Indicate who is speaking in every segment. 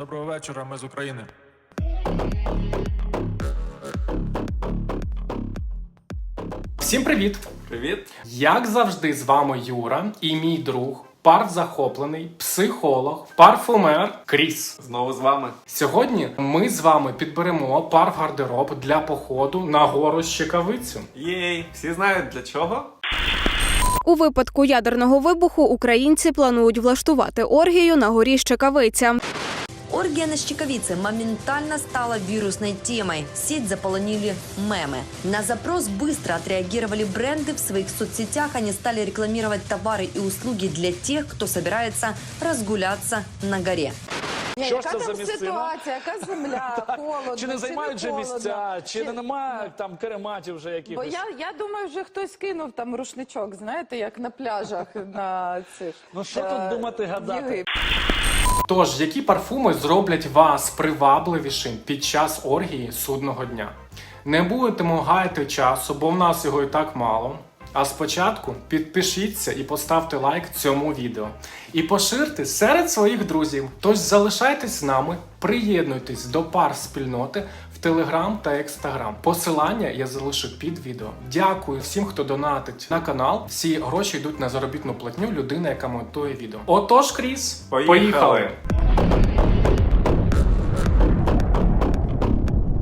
Speaker 1: Доброго вечора, ми з України.
Speaker 2: Всім привіт!
Speaker 3: Привіт.
Speaker 2: Як завжди, з вами Юра і мій друг, парт-захоплений, психолог, парфумер Кріс.
Speaker 3: Знову з вами.
Speaker 2: Сьогодні ми з вами підберемо пар в гардероб для походу на гору Щекавицю.
Speaker 3: Єй, всі знають для чого?
Speaker 4: У випадку ядерного вибуху українці планують влаштувати оргію на горі Щекавиця.
Speaker 5: Оргия на щековице моментально стала вирусной темой. Сеть заполонили мемы. На запрос быстро отреагировали бренды. В своих соцсетях они стали рекламировать товары и услуги для тех, кто собирается разгуляться на горе.
Speaker 6: Що ж
Speaker 7: яка
Speaker 6: це
Speaker 7: там
Speaker 6: за місцина?
Speaker 7: ситуація, яка земля, холодно,
Speaker 6: Чи не займають вже
Speaker 7: холодно?
Speaker 6: місця, чи
Speaker 7: Чи-
Speaker 6: не немає там карематів вже
Speaker 7: Бо
Speaker 6: якихось?
Speaker 7: я, я думаю, вже хтось кинув там рушничок, знаєте, як на пляжах на цих.
Speaker 6: Ну, що
Speaker 7: е,
Speaker 6: тут думати, гадати?
Speaker 7: Єгипет.
Speaker 2: Тож, які парфуми зроблять вас привабливішим під час оргії судного дня? Не будемо гаяти часу, бо в нас його і так мало. А спочатку підпишіться і поставте лайк цьому відео. І поширте серед своїх друзів. Тож залишайтесь з нами, приєднуйтесь до пар спільноти Телеграм та Інстаграм. Посилання я залишу під відео. Дякую всім, хто донатить на канал. Всі гроші йдуть на заробітну платню людини, яка монтує відео. Отож, Кріс,
Speaker 3: Поїхали.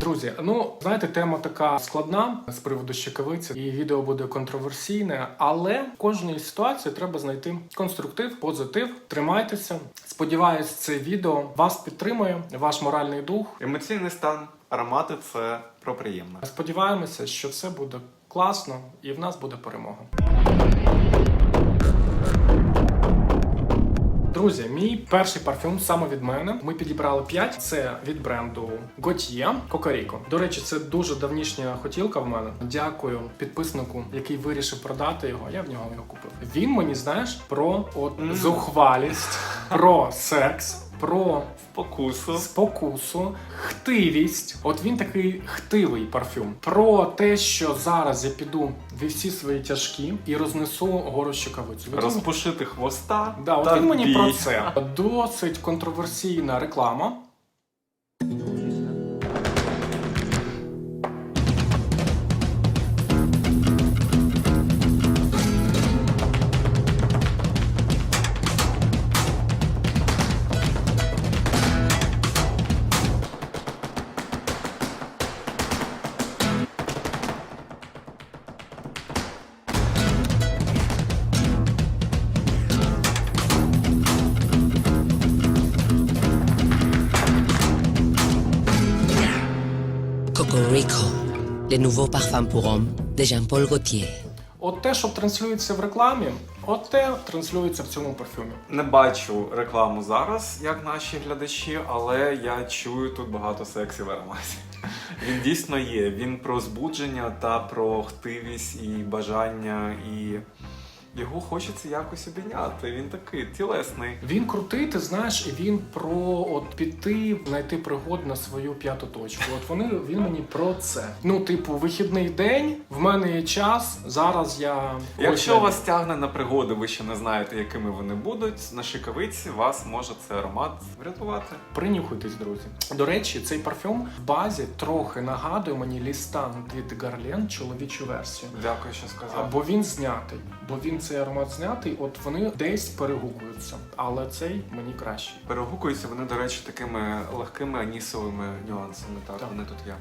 Speaker 2: Друзі, ну знаєте, тема така складна з приводу щекавиці, і відео буде контроверсійне, але в кожній ситуації треба знайти конструктив, позитив. Тримайтеся. Сподіваюсь, це відео вас підтримує, ваш моральний дух.
Speaker 3: Емоційний стан, аромати це про приємне.
Speaker 2: Сподіваємося, що все буде класно і в нас буде перемога. Друзі, мій перший парфюм саме від мене. Ми підібрали 5. Це від бренду Gautier Cocorico. До речі, це дуже давнішня хотілка в мене. Дякую підписнику, який вирішив продати його. Я в нього його купив. Він мені знаєш про от зухвалість, про секс, про
Speaker 3: спокусу,
Speaker 2: спокусу, хтивість. От він такий хтивий парфюм. Про те, що зараз я піду в всі свої тяжкі і рознесу гору кавицю.
Speaker 3: Розпушити хвоста.
Speaker 2: Да, от він мені
Speaker 3: бій.
Speaker 2: про це. Досить контроверсійна реклама.
Speaker 8: Cocorico, le nouveau parfum pour homme de Jean-Paul Gaultier.
Speaker 2: От те, що транслюється в рекламі, от те транслюється в цьому парфюмі.
Speaker 3: Не бачу рекламу зараз, як наші глядачі, але я чую тут багато сексі в ароматі. Він дійсно є. Він про збудження та про хтивість і бажання, і його хочеться якось обійняти. Він такий тілесний.
Speaker 2: Він крутий, ти знаєш, і він про от піти, знайти пригод на свою п'яту точку. От вони він мені про це. Ну, типу, вихідний день, в мене є час. Зараз я
Speaker 3: Якщо
Speaker 2: Ось,
Speaker 3: вас тягне на пригоди, ви ще не знаєте, якими вони будуть. На шикавиці вас може цей аромат врятувати.
Speaker 2: Принюхуйтесь, друзі. До речі, цей парфюм в базі трохи нагадує мені лістан від Гарлен чоловічу версію.
Speaker 3: Дякую, що сказав.
Speaker 2: Бо він знятий, бо він цей аромат знятий, от вони десь перегукуються, але цей мені кращий.
Speaker 3: Перегукуються вони, до речі, такими легкими анісовими нюансами. Так,
Speaker 2: Так.
Speaker 3: вони тут є.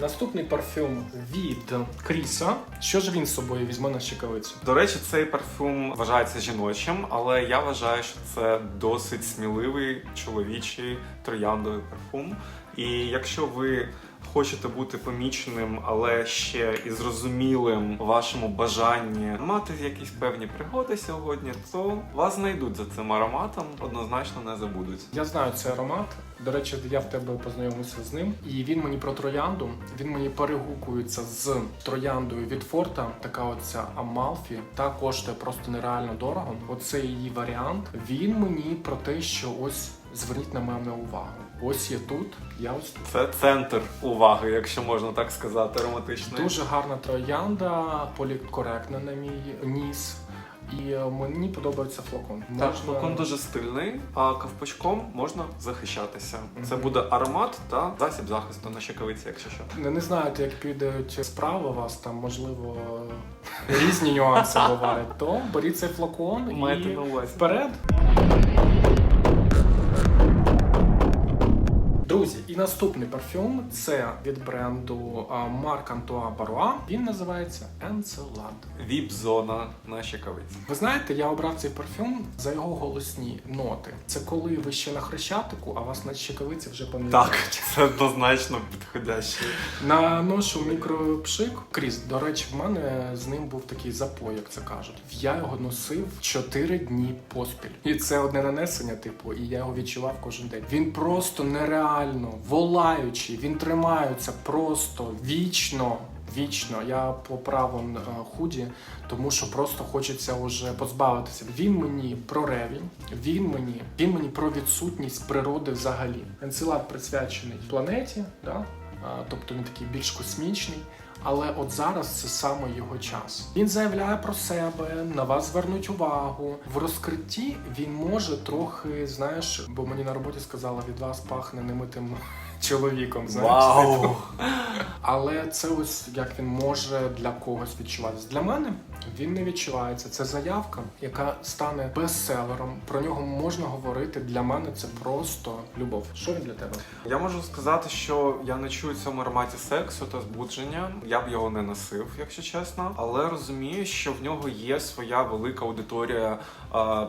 Speaker 2: Наступний парфюм від Кріса. Що ж він з собою візьме на щекавицю?
Speaker 3: До речі, цей парфюм вважається жіночим, але я вважаю, що це досить сміливий чоловічий трояндовий парфум. І якщо ви хочете бути поміченим, але ще і зрозумілим у вашому бажанні мати якісь певні пригоди сьогодні, то вас знайдуть за цим ароматом, однозначно не забудуть.
Speaker 2: Я знаю цей аромат. До речі, я в тебе познайомився з ним, і він мені про троянду. Він мені перегукується з трояндою від Форта. Така оця Амалфі. Та коштує просто нереально дорого. Оце її варіант. Він мені про те, що ось зверніть на мене увагу. Ось я тут, я ось тут.
Speaker 3: Це центр уваги, якщо можна так сказати, ароматичний.
Speaker 2: Дуже гарна троянда, політкоректна на мій ніс. І е, мені подобається флакон.
Speaker 3: Так,
Speaker 2: Можна-
Speaker 3: флакон дуже стильний, а ковпачком можна захищатися. Це буде аромат та засіб захисту на щекавиці, якщо що.
Speaker 2: Не, не знаєте, як підуть справи у вас, там можливо різні нюанси бувають, то беріть цей флакон і вперед. Друзі, і наступний парфюм це від бренду а, Marc Antoine Barrois. Він називається Encelade.
Speaker 3: Віп-зона на щекавиці.
Speaker 2: Ви знаєте, я обрав цей парфюм за його голосні ноти. Це коли ви ще на хрещатику, а вас на щекавиці вже пам'ятають.
Speaker 3: Так, це однозначно підходяще.
Speaker 2: Наношу мікропшик. Кріс, до речі, в мене з ним був такий запой, як це кажуть. Я його носив 4 дні поспіль. І це одне нанесення, типу, і я його відчував кожен день. Він просто нереально волаючий, він тримається просто вічно. Вічно я поправив е, худі, тому що просто хочеться вже позбавитися. Він мені про ревінь, він мені, він мені про відсутність природи взагалі. Енцелад присвячений планеті, да? тобто він такий більш космічний. Але от зараз це саме його час. Він заявляє про себе, на вас звернуть увагу. В розкритті він може трохи, знаєш, бо мені на роботі сказали, від вас пахне немитим чоловіком.
Speaker 3: Вау!
Speaker 2: але це ось як він може для когось відчуватися. Для мене він не відчувається. Це заявка, яка стане бестселером. Про нього можна говорити. Для мене це просто любов. Що він для тебе?
Speaker 3: Я можу сказати, що я не чую цьому ароматі сексу та збудження. Я б його не носив, якщо чесно. Але розумію, що в нього є своя велика аудиторія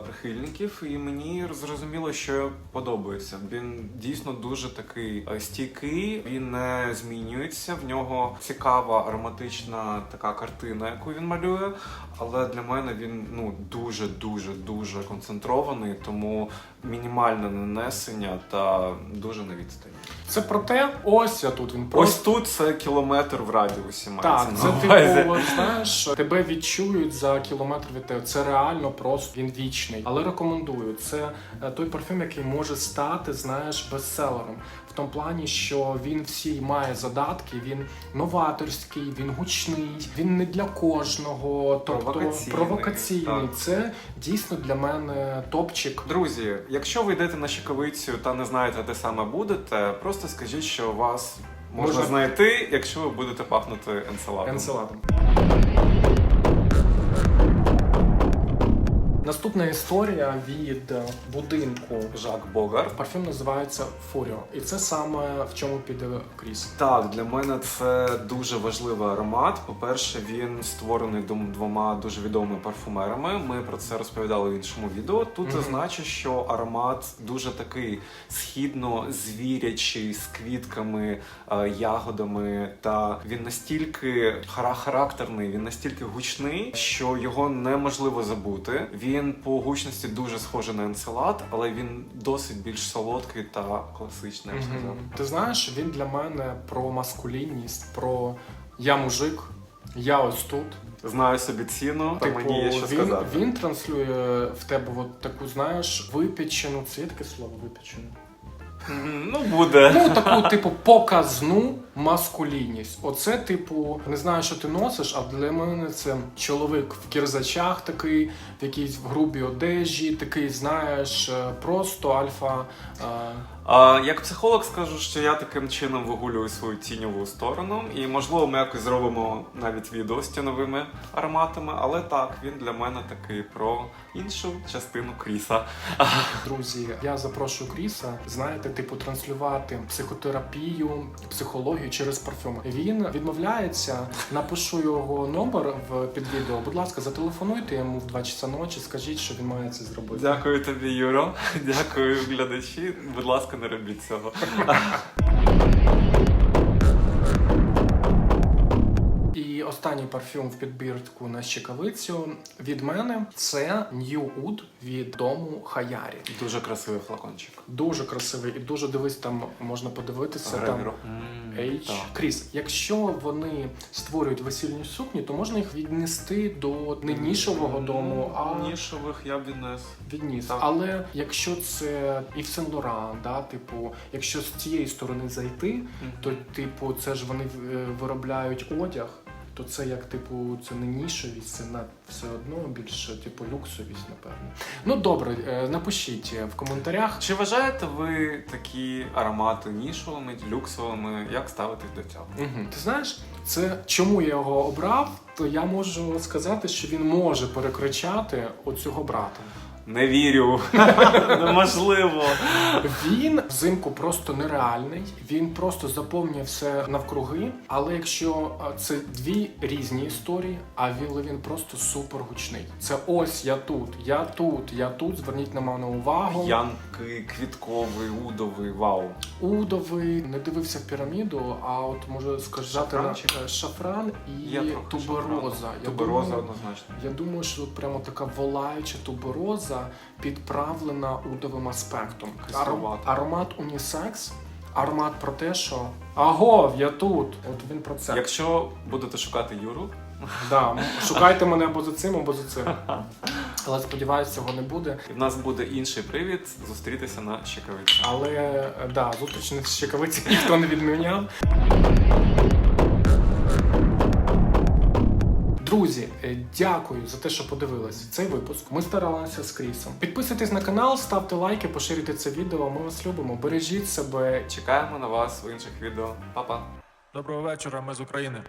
Speaker 3: прихильників, і мені зрозуміло, що подобається. Він дійсно дуже такий стійкий, він не змінюється. В нього цікава ароматична така картина, яку він малює. Але для мене він ну дуже дуже дуже концентрований, тому мінімальне нанесення та дуже на відстані.
Speaker 2: Це про те, ось я тут він
Speaker 3: Ось тут це кілометр в радіусі
Speaker 2: Так, це типу, знаєш, тебе відчують за кілометр від тебе. Це реально просто він вічний. Але рекомендую. Це е, той парфюм, який може стати, знаєш, бестселером. В тому плані, що він всі має задатки, він новаторський, він гучний, він не для кожного, тобто
Speaker 3: Провокаційний,
Speaker 2: провокаційний. Це дійсно для мене топчик.
Speaker 3: Друзі, якщо ви йдете на щекавицю та не знаєте, де саме будете, просто скажіть, що вас можна,
Speaker 2: Можна-
Speaker 3: знайти, якщо ви будете пахнути енцеладом.
Speaker 2: Енцеладом. Наступна історія від е, будинку
Speaker 3: Жак Богар.
Speaker 2: Парфюм називається Фуріо, і це саме в чому піде Кріс.
Speaker 3: Так, для мене це дуже важливий аромат. По-перше, він створений двома дуже відомими парфумерами. Ми про це розповідали в іншому відео. Тут
Speaker 2: Мгм.
Speaker 3: зазначу, що аромат дуже такий східно-звірячий з квітками, е, ягодами. Та він настільки хара- характерний, він настільки гучний, що його неможливо забути. Він по гучності дуже схожий на енцелад, але він досить більш солодкий та класичний. Я б сказав.
Speaker 2: Мгм. Ти знаєш, він для мене про маскулінність, про я мужик, я ось тут.
Speaker 3: Знаю собі ціну, та мені є що
Speaker 2: Типу, він,
Speaker 3: сказати.
Speaker 2: він транслює в тебе от таку, знаєш, випічену, це є таке слово випічену.
Speaker 3: Ну, буде.
Speaker 2: Ну, таку, типу, показну маскулінність. Оце, типу, не знаю, що ти носиш, а для мене це чоловік в кірзачах такий, в якійсь в грубій одежі, такий, знаєш, е, просто альфа. е,
Speaker 3: А, як психолог скажу, що я таким чином вигулюю свою тіньову сторону, і можливо ми якось зробимо навіть відео з тіновими ароматами, але так, він для мене такий про іншу частину кріса.
Speaker 2: Друзі, я запрошую Кріса, знаєте, типу, транслювати психотерапію, психологію через парфюм. Він відмовляється. Напишу його номер в під відео. Будь ласка, зателефонуйте йому в 2 часа ночі. Скажіть, що він має це зробити.
Speaker 3: Дякую тобі, Юро. Дякую, глядачі. Будь ласка, не робіть цього.
Speaker 2: Останній парфюм в підбірку на щекавицю від мене це New Wood від дому Хаярі.
Speaker 3: Дуже красивий флакончик.
Speaker 2: Дуже красивий і дуже дивись, там можна подивитися. Там H.
Speaker 3: так.
Speaker 2: Кріс, якщо вони створюють весільні сукні, то можна їх віднести до не нішового дому, а
Speaker 3: нішових я б віднес.
Speaker 2: відніс.
Speaker 3: Так.
Speaker 2: Але якщо це і в Сен Лоран, да, типу, якщо з цієї сторони зайти, то типу, це ж вони е, виробляють одяг. То це як типу це не нішовість, це на все одно більше типу люксовість, напевно. Ну добре, е, напишіть в коментарях.
Speaker 3: Чи вважаєте ви такі аромати нішовими, люксовими? Як ставитесь до цього?
Speaker 2: Угу. Ти знаєш, це чому я його обрав, то я можу сказати, що він може перекричати оцього брата.
Speaker 3: Не вірю. Неможливо.
Speaker 2: Він взимку просто нереальний, він просто заповнює все навкруги. Але якщо це дві різні історії, а він, він просто супер гучний. Це ось я тут, я тут, я тут. Зверніть на мене увагу.
Speaker 3: Янки, квітковий, удовий, вау.
Speaker 2: Удовий не дивився піраміду, а от можу сказати на шафран і
Speaker 3: Є трохи
Speaker 2: тубероза.
Speaker 3: шафрану.
Speaker 2: Я
Speaker 3: Тубероза
Speaker 2: думаю,
Speaker 3: однозначно.
Speaker 2: Я думаю, що тут прямо така волаюча тубероза підправлена удовим аспектом.
Speaker 3: Кисловато.
Speaker 2: аромат унісекс, аромат про те, що агов, я тут. От він про це.
Speaker 3: Якщо будете шукати Юру,
Speaker 2: Да, шукайте мене або за цим, або за цим. Але сподіваюся, цього не буде.
Speaker 3: і в нас буде інший привід зустрітися на щекавиці.
Speaker 2: Але е, да, зустріч на щекавиці ніхто не відміняв. Друзі, е, дякую за те, що подивились цей випуск. Ми старалися з Крісом. Підписуйтесь на канал, ставте лайки, поширюйте це відео. Ми вас любимо. Бережіть себе.
Speaker 3: Чекаємо на вас в інших відео. Па-па!
Speaker 1: Доброго вечора, ми з України.